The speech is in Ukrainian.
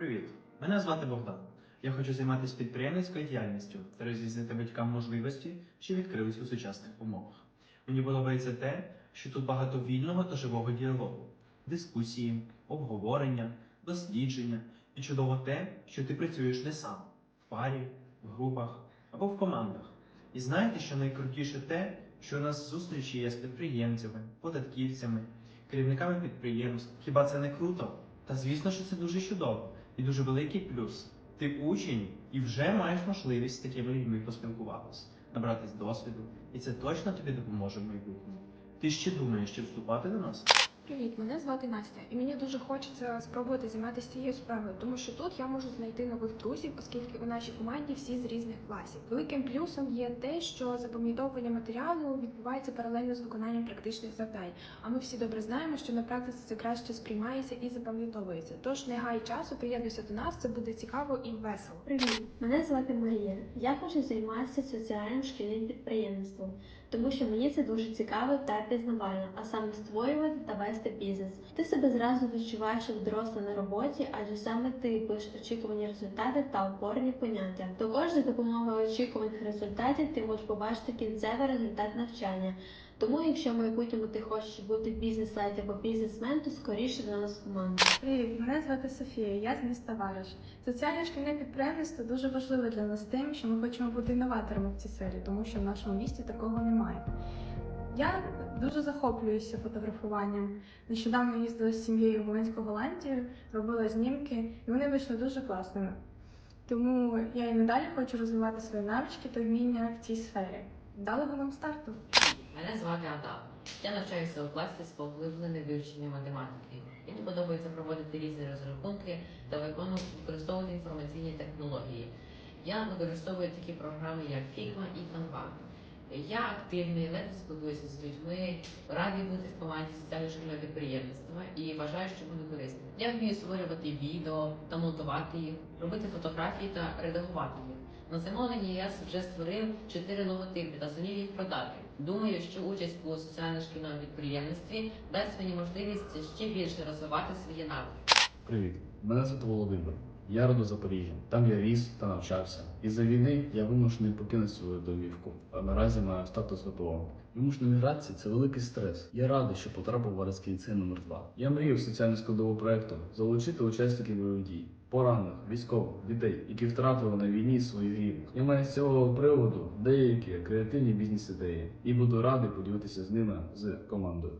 Привіт, мене звати Богдан. Я хочу займатися підприємницькою діяльністю та роз'яснити батькам можливості, що відкрились у сучасних умовах. Мені подобається те, що тут багато вільного та живого діалогу, дискусії, обговорення, дослідження і чудово те, що ти працюєш не сам в парі, в групах або в командах. І знаєте, що найкрутіше те, що у нас зустрічі є з підприємцями, податківцями, керівниками підприємств. Хіба це не круто? Та звісно, що це дуже чудово і дуже великий плюс. Ти учень і вже маєш можливість з такими людьми поспілкуватися, набратись досвіду, і це точно тобі допоможе в майбутньому. Ти ще думаєш, чи вступати до нас? Привіт, мене звати Настя, і мені дуже хочеться спробувати займатися цією справою, тому що тут я можу знайти нових друзів, оскільки у нашій команді всі з різних класів. Великим плюсом є те, що запам'ятовування матеріалу відбувається паралельно з виконанням практичних завдань. А ми всі добре знаємо, що на практиці це краще сприймається і запам'ятовується. Тож не гай часу, приєднуйся до нас, це буде цікаво і весело. Привіт, мене звати Марія. Я хочу займатися соціальним шкільним підприємництвом, тому що мені це дуже цікаво та пізнавально, а саме створювати та вести бізнес. Ти себе зразу відчуваєш як доросла на роботі, адже саме ти пишеш очікувані результати та опорні поняття. Також за допомогою очікуваних результатів ти можеш побачити кінцевий результат навчання. Тому, якщо в майбутньому ти хочеш бути бізнес-леді або бізнесмен, то скоріше до нас в. Привіт, мене звати Софія, я з міста Вараш. Соціальне шкільне підприємництво дуже важливе для нас тим, що ми хочемо бути інноваторами в цій сфері, тому що в нашому місті такого немає. Я дуже захоплююся фотографуванням. Нещодавно їздила з сім'єю в Волинську Голландію, робила знімки, і вони вийшли дуже класними. Тому я і надалі хочу розвивати свої навички та вміння в цій сфері. Вдалого нам старту! Мене звати Адам. Я навчаюся у класі з поглибленим вивченням математики. Мені подобається проводити різні розрахунки та використовувати інформаційні технології. Я використовую такі програми, як Figma і Canva. Я активний, легко спілкуюся з людьми, радий бути в команді соціально-шкільного підприємництва і вважаю, що буду корисним. Я вмію створювати відео та монтувати їх, робити фотографії та редагувати їх. На замовлення я вже створив чотири логотипи та зумів їх продати. Думаю, що участь у соціально-шкільному підприємництві дасть мені можливість ще більше розвивати свої навики. Привіт, мене звати Володимир. Я родом Запоріжжя. Там я ріс та навчався. Із-за війни я вимушений покинути свою домівку, а наразі маю статус ВПО. Вимушена міграція це великий стрес. Я радий, що потрапив в Вареський номер 2 Я мріяв соціальну складову проекту залучити учасників бойових дій, поранених, військових, дітей, які втратили на війні своїх рідних. Я маю з цього приводу деякі креативні бізнес ідеї і буду радий поділитися з ними з командою.